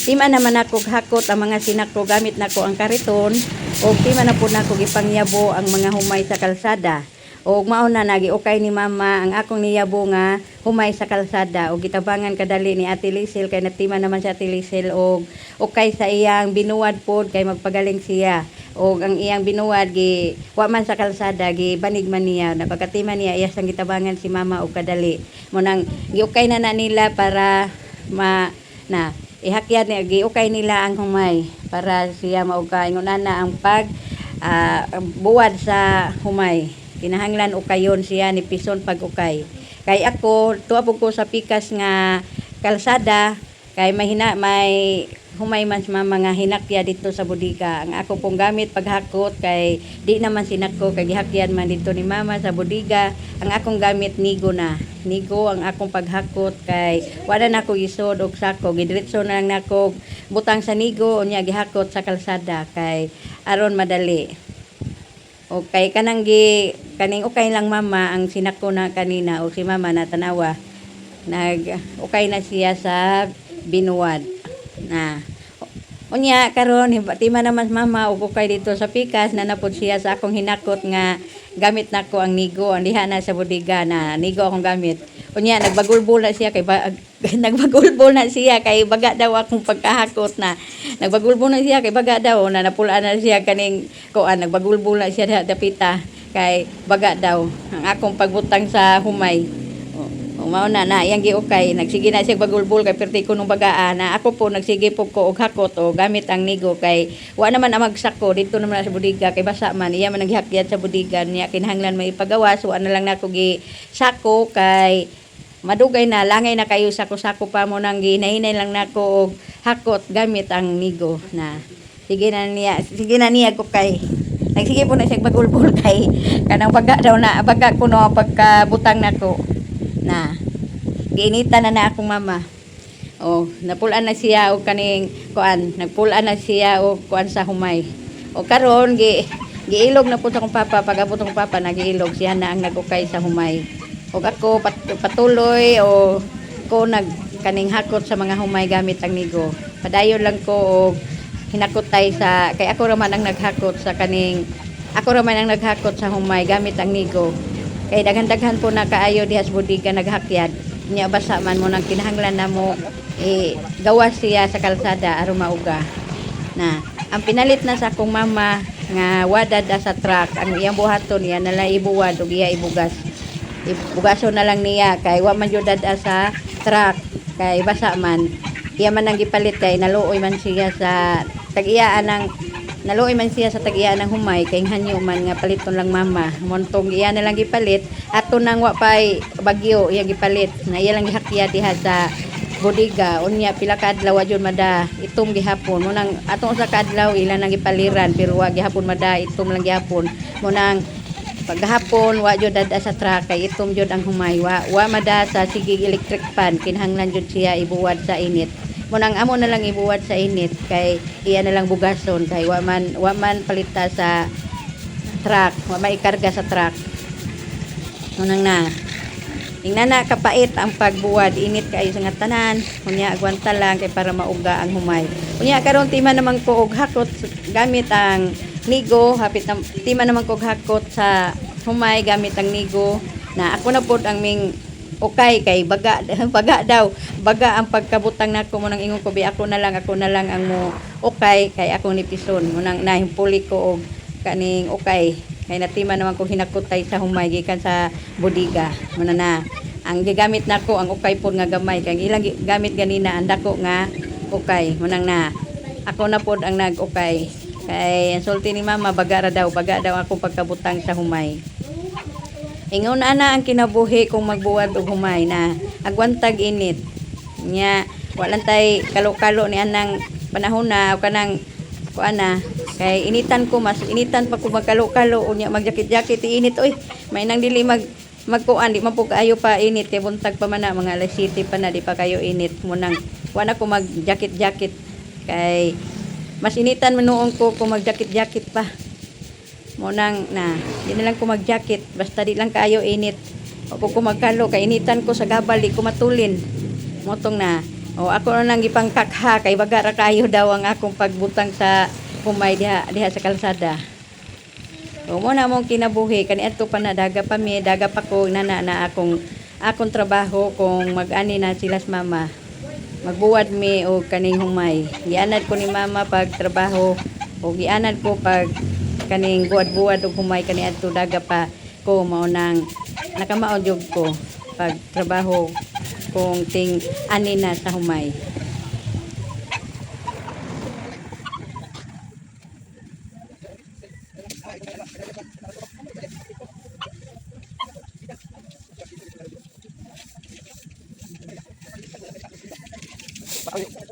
tima naman ako hakot ang mga sinako gamit nako ang kariton o tima na po nako gipangyabo ang mga humay sa kalsada. O mao na nagi okay ni mama ang akong niyabo nga humay sa kalsada. O gitabangan kadali ni Ate Lizel kay natima naman si Ate Lizel o okay sa iyang binuwad pod kay magpagaling siya. O ang iyang binuwad gi wa man sa kalsada gi banig man niya. Napagkatima niya iya sang gitabangan si mama og kadali. Mo nang giukay na na nila para ma na ihakyat ni giukay nila ang humay para siya mauga ingon na ang pag ah, buwad sa humay. Kinahanglan ukayon siya ni pison pag ukay. Kay ako tuwa ko sa pikas nga kalsada. Kay may hina may humay man sa mga hinakya dito sa bodega. Ang ako pong gamit paghakot kay di naman sinako kay gihakyan man dito ni mama sa bodega. Ang akong gamit nigo na. Nigo ang akong paghakot kay wala na ako isod og sako. Gidiretso na lang nako butang sa nigo unya gihakot sa kalsada kay aron madali. O kay kanang gi kaning okay lang mama ang sinako na kanina o si mama na tanawa. Nag okay na siya sa binuwad na unya karon hibati man naman mama ug okay dito sa pikas na napod siya sa akong hinakot nga gamit nako ang nigo. Ang diha na sa bodega na nigo akong gamit. Unya nagbagulbol na siya kay ba, nagbagulbol na siya kay baga daw akong pagkahakot na. Nagbagulbol na siya kay baga daw na napulaan na siya kaning kuan nagbagulbol na siya da- dapita kay baga daw. Ang akong pagbutang sa humay mao na na iyang giukay. Nagsige na siya bagulbol kay perti ko nung bagaan. Na ako po nagsige po ko og hakot o gamit ang nigo kay wa naman ang magsako. Dito naman na sa budiga kay basa man iya man naghakyat sa budiga niya. Kinahanglan may ipagawas wa na lang nako gi sako kay madugay na langay na kayo sako-sako pa mo nang ginahinay lang nako og hakot gamit ang nigo na. Sige na niya sige na niya ko kay nagsige po na siya bagulbol kay kanang baga daw na baga ko no pagkabutang nako na. Giinita na na akong mama. Oh napulan na siya og kaning kuan nagpulan na siya og kuan sa humay. O karon gi giilog na po sa akong papa. Pagabot akong papa nagiilog. Siya na ang nagukay sa humay. Og ako pat, patuloy o ko nag kaning hakot sa mga humay gamit ang nigo. Padayon lang ko og hinakot tay sa kay ako raman ang naghakot sa kaning ako raman ang naghakot sa humay gamit ang nigo kay daghan-daghan po na kaayo diha sa bodega naghakyat. Nya basa man mo nang kinahanglan na mo eh, gawas siya sa kalsada aron mauga. Na ang pinalit na sa akong mama nga wadad da sa truck ang iyang buhaton niya na lang ibuwad ug iya ibugas. Ibugason na lang niya kay wa man jud sa truck kay basa man. Iya man ang gipalit kay naluoy man siya sa tag-iyaan ng naluoy man siya sa tag-iyaan ng humay kay hanyo man nga paliton lang mama. Montong iya na lang gipalit. Ato nang wa pay bagyo iya gipalit. Na iya lang gihakya diha sa bodega unya pila ka adlaw jud mada itom gihapon. Mo nang atong sa kadlaw ila nang gipaliran pero wa gihapon mada itom lang gihapon. Mo nang paghapon wa jud dada sa truck kay itom jud ang humay. Wa mada sa sige electric fan kinahanglan jud siya ibuwad sa init mo nang amo na lang ibuwad sa init kay iya na lang bugason kay wa man wa man palita sa truck wa maikarga sa truck mo nang na Ingnan na kapait ang pagbuwad init kayo sa nga tanan. Kunya agwanta lang kay para mauga ang humay. Kunya karon tima naman ko og hakot gamit ang nigo, hapit na, tima naman ko og hakot sa humay gamit ang nigo na ako na pod ang ming okay kay baga baga daw. Baga ang pagkabutang nako mo nang ingon ko bi ako na lang ako na lang ang mo okay kay ako ni pison. Mo nang nahimpuli ko og kaning okay kay natima naman ko hinakutay sa humay gikan sa bodega mo na ang gigamit nako ang okay pod nga gamay. Kay ilang gamit ganina ang dako nga okay mo nang na ako na pod ang nag okay kay ang sulti ni mama baga ra daw baga daw ako pagkabutang sa humay Ingon ana ang kinabuhi kung magbuwad og humay na agwantag init. Nya walan tay kalo-kalo ni anang panahon na o kanang kuana kay initan ko mas initan pa ko magkalo-kalo. Unya magjakit-jakit init. Oy may nang dili mag magkuan di man po pa init. Kay buntag pa man na mga alas 7 pa na di pa kayo init. Mo nang wala ko magjakit-jakit kay mas initan man noon ko kung magjakit-jakit pa mo nang na di na lang ko mag-jacket basta di lang kayo init o ko magkalo kay initan ko sa gabal di ko matulin motong na O ako na nang ipangkakha kay baga ra kayo daw ang akong pagbutang sa humay diha diha sa kalsada. O mo na mong kinabuhi kani adto pa na daga pa mi daga pa ko nana na akong akong trabaho kung mag-ani na silas mama. Magbuwad mi og kaning humay. Gianad ko ni mama pag trabaho o gianad ko pag kaning buwad-buwad og humay kani adto daga pa ko mao nang nakamaon jud ko pag trabaho kung ting ani na sa humay. Bakit?